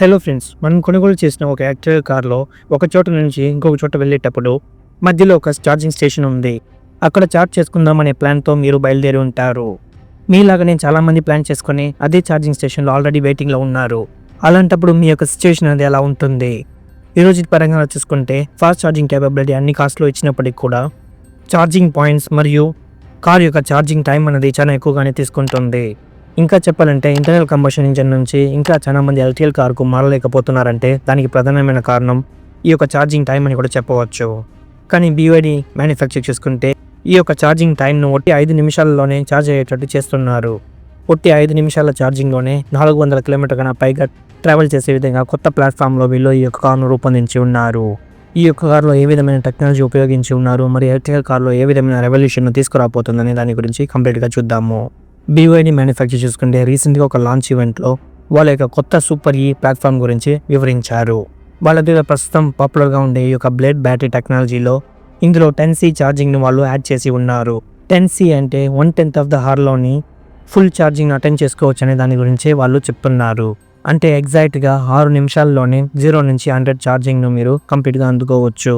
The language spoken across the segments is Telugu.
హలో ఫ్రెండ్స్ మనం కొనుగోలు చేసిన ఒక యాక్టర్ కార్లో ఒక చోట నుంచి ఇంకొక చోట వెళ్ళేటప్పుడు మధ్యలో ఒక ఛార్జింగ్ స్టేషన్ ఉంది. అక్కడ ఛార్జ్ చేసుకుందాం అనే ప్లాన్తో మీరు బయలుదేరి ఉంటారు. మీలాగానే చాలామంది ప్లాన్ చేసుకొని అదే ఛార్జింగ్ స్టేషన్లో ఆల్రెడీ వెయిటింగ్లో ఉన్నారు. అలాంటప్పుడు మీ యొక్క సిచ్యువేషన్ అనేది ఎలా ఉంటుంది? ఈరోజు పరంగా చూసుకుంటే ఫాస్ట్ ఛార్జింగ్ కేపబిలిటీ అన్ని కాస్ట్లో ఇచ్చినప్పటికీ కూడా ఛార్జింగ్ పాయింట్స్ మరియు కార్ యొక్క ఛార్జింగ్ టైం అనేది చాలా ఎక్కువగానే తీసుకుంటుంది. ఇంకా చెప్పాలంటే ఇంటర్నల్ కంబషన్ ఇంజన్ నుంచి ఇంకా చాలా మంది ఎల్టీఎల్ కార్కు మారలేకపోతున్నారంటే దానికి ప్రధానమైన కారణం ఈ యొక్క ఛార్జింగ్ టైం అని కూడా చెప్పవచ్చు. కానీ బీవైడి మ్యానుఫ్యాక్చర్ చేసుకుంటే ఈ యొక్క ఛార్జింగ్ టైంను ఒట్టి ఐదు నిమిషాల్లోనే ఛార్జ్ అయ్యేటట్టు చేస్తున్నారు. ఒట్టి ఐదు నిమిషాల ఛార్జింగ్లోనే నాలుగు వందల కిలోమీటర్ కన్నా పైగా ట్రావెల్ చేసే విధంగా కొత్త ప్లాట్ఫామ్లో వీళ్ళు ఈ యొక్క కార్ను రూపొందించి ఉన్నారు. ఈ యొక్క కార్లో ఏ విధమైన టెక్నాలజీ ఉపయోగించి ఉన్నారు మరి ఎలక్ట్రికల్ కార్లో ఏ విధమైన రెవల్యూషన్ తీసుకురాబోతుందనే దాని గురించి కంప్లీట్గా చూద్దాము. బీవైని మ్యానుఫ్యాక్చర్ చూసుకుంటే రీసెంట్గా ఒక లాంచ్ ఈవెంట్లో వాళ్ళ యొక్క కొత్త సూపర్ ఈ ప్లాట్ఫామ్ గురించి వివరించారు. వాళ్ళ దగ్గర ప్రస్తుతం పాపులర్గా ఉండే ఈ యొక్క బ్లేడ్ బ్యాటరీ టెక్నాలజీలో ఇందులో టెన్ సి ఛార్జింగ్ని వాళ్ళు యాడ్ చేసి ఉన్నారు. టెన్ సి అంటే వన్ టెన్త్ ఆఫ్ ద హార్లోని ఫుల్ ఛార్జింగ్ అటెండ్ చేసుకోవచ్చు అనే దాని గురించి వాళ్ళు చెప్తున్నారు. అంటే ఎగ్జాక్ట్గా ఆరు నిమిషాల్లోనే జీరో నుంచి హండ్రెడ్ ఛార్జింగ్ను మీరు కంప్లీట్గా అందుకోవచ్చు.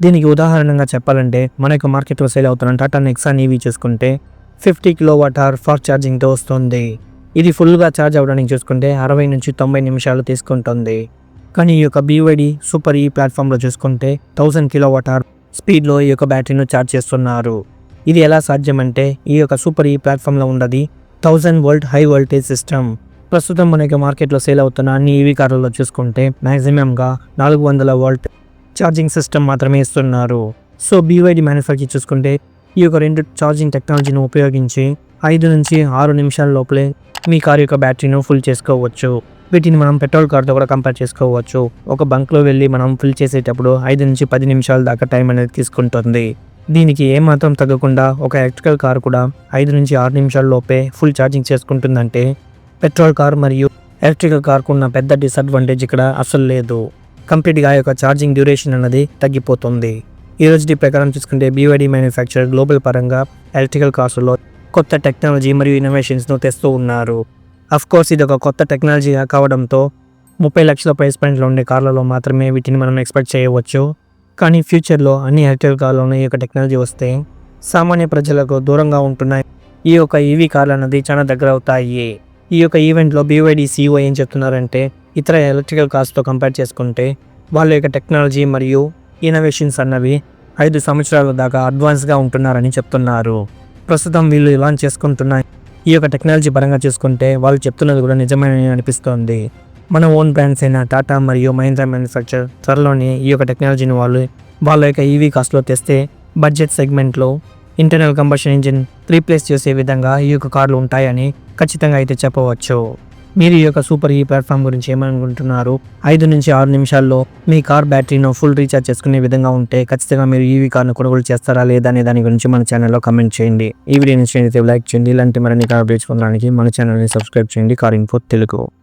దీనికి ఉదాహరణగా చెప్పాలంటే మన యొక్క మార్కెట్లో సేల్ అవుతున్న టాటా నెక్సాన్ ఈవీ చూసుకుంటే fifty kilo watt hour fast ఛార్జింగ్తో వస్తుంది. ఇది ఫుల్గా ఛార్జ్ అవ్వడానికి చూసుకుంటే అరవై నుంచి తొంభై నిమిషాలు తీసుకుంటుంది. కానీ ఈ యొక్క బీవైడి సూపర్ e ఈ ప్లాట్ఫామ్లో చూసుకుంటే థౌజండ్ కిలో వాట్ అవర్ స్పీడ్లో ఈ యొక్క బ్యాటరీను ఛార్జ్ చేస్తున్నారు. ఇది ఎలా సాధ్యమంటే ఈ యొక్క సూపర్ e ఈ ప్లాట్ఫామ్లో ఉన్నది thousand volt high voltage system. ప్రస్తుతం మనకి మార్కెట్లో సేల్ అవుతున్న అన్ని ఈవీ కార్లలో చూసుకుంటే మ్యాక్సిమంగా నాలుగు వందల వోల్ట్ ఛార్జింగ్ సిస్టమ్ మాత్రమే ఇస్తున్నారు. సో బీవైడి మ్యానుఫ్యాక్చర్ చూసుకుంటే ఈ యొక్క రెండు ఛార్జింగ్ టెక్నాలజీని ఉపయోగించి ఐదు నుంచి ఆరు నిమిషాల లోపలే మీ కార్ యొక్క బ్యాటరీను ఫుల్ చేసుకోవచ్చు. వీటిని మనం పెట్రోల్ కార్తో కూడా కంపేర్ చేసుకోవచ్చు. ఒక బంక్లో వెళ్ళి మనం ఫిల్ చేసేటప్పుడు ఐదు నుంచి పది నిమిషాల దాకా టైం అనేది తీసుకుంటుంది. దీనికి ఏమాత్రం తగ్గకుండా ఒక ఎలక్ట్రికల్ కార్ కూడా ఐదు నుంచి ఆరు నిమిషాల లోపే ఫుల్ ఛార్జింగ్ చేసుకుంటుందంటే పెట్రోల్ కార్ మరియు ఎలక్ట్రికల్ కార్కు ఉన్న పెద్ద డిసడ్వాంటేజ్ ఇక్కడ అసలు లేదు. కంప్లీట్గా యొక్క ఛార్జింగ్ డ్యూరేషన్ అనేది తగ్గిపోతుంది. ఈ రోజు ప్రకారం చూసుకుంటే బీవైడి మ్యానుఫ్యాక్చర్ గ్లోబల్ పరంగా ఎలక్ట్రికల్ కార్స్లో కొత్త టెక్నాలజీ మరియు ఇన్నోవేషన్స్ను తెస్తూ ఉన్నారు. అఫ్ కోర్స్ ఇది ఒక కొత్త టెక్నాలజీ కావడంతో ముప్పై లక్షల ప్రైస్ పాయింట్లో ఉండే కార్లలో మాత్రమే వీటిని మనం ఎక్స్పెక్ట్ చేయవచ్చు. కానీ ఫ్యూచర్లో అన్ని ఎలక్ట్రికల్ కార్లోనే ఈ యొక్క టెక్నాలజీ వస్తే సామాన్య ప్రజలకు దూరంగా ఉంటున్నాయి ఈ యొక్క ఈవీ కార్లు అన్నది చాలా దగ్గర అవుతాయి. ఈ యొక్క ఈవెంట్లో బీవైడి సీఓ ఏం చెప్తున్నారంటే ఇతర ఎలక్ట్రికల్ కార్స్తో కంపేర్ చేసుకుంటే వాళ్ళ యొక్క టెక్నాలజీ మరియు ఇన్నోవేషన్స్ అన్నవి ఐదు సంవత్సరాల దాకా అడ్వాన్స్గా ఉంటున్నారని చెప్తున్నారు. ప్రస్తుతం వీళ్ళు లాంచ్ చేసుకుంటున్న ఈ యొక్క టెక్నాలజీ పరంగా చూసుకుంటే వాళ్ళు చెప్తున్నది కూడా నిజమైన అనిపిస్తోంది. మన ఓన్ బ్రాండ్స్ అయిన టాటా మరియు మహీంద్రా మ్యానుఫ్యాక్చర్ త్వరలోనే ఈ యొక్క టెక్నాలజీని వాళ్ళు వాళ్ళ యొక్క ఈవీ కాస్ట్లో తెస్తే బడ్జెట్ సెగ్మెంట్లో ఇంటర్నల్ కంబషన్ ఇంజిన్ రీప్లేస్ చేసే విధంగా ఈ యొక్క కార్లు ఉంటాయని ఖచ్చితంగా అయితే చెప్పవచ్చు. మీరు ఈ యొక్క సూపర్ ఈ ప్లాట్ఫామ్ గురించి ఏమనుకుంటున్నారు? ఐదు నుంచి ఆరు నిమిషాల్లో మీ కార్ బ్యాటరీను ఫుల్ రీఛార్జ్ చేసుకునే విధంగా ఉంటే ఖచ్చితంగా మీరు ఈవీ కార్ను కొనుగోలు చేస్తారా లేదా అనే దాని గురించి మన ఛానల్లో కమెంట్ చేయండి. ఈ వీడియో నుంచి లైక్ చేయండి. ఇలాంటి మరిన్ని కార్ అప్డేట్స్ పొందడానికి మన ఛానల్ని సబ్స్క్రైబ్ చేయండి. Car info Telugu.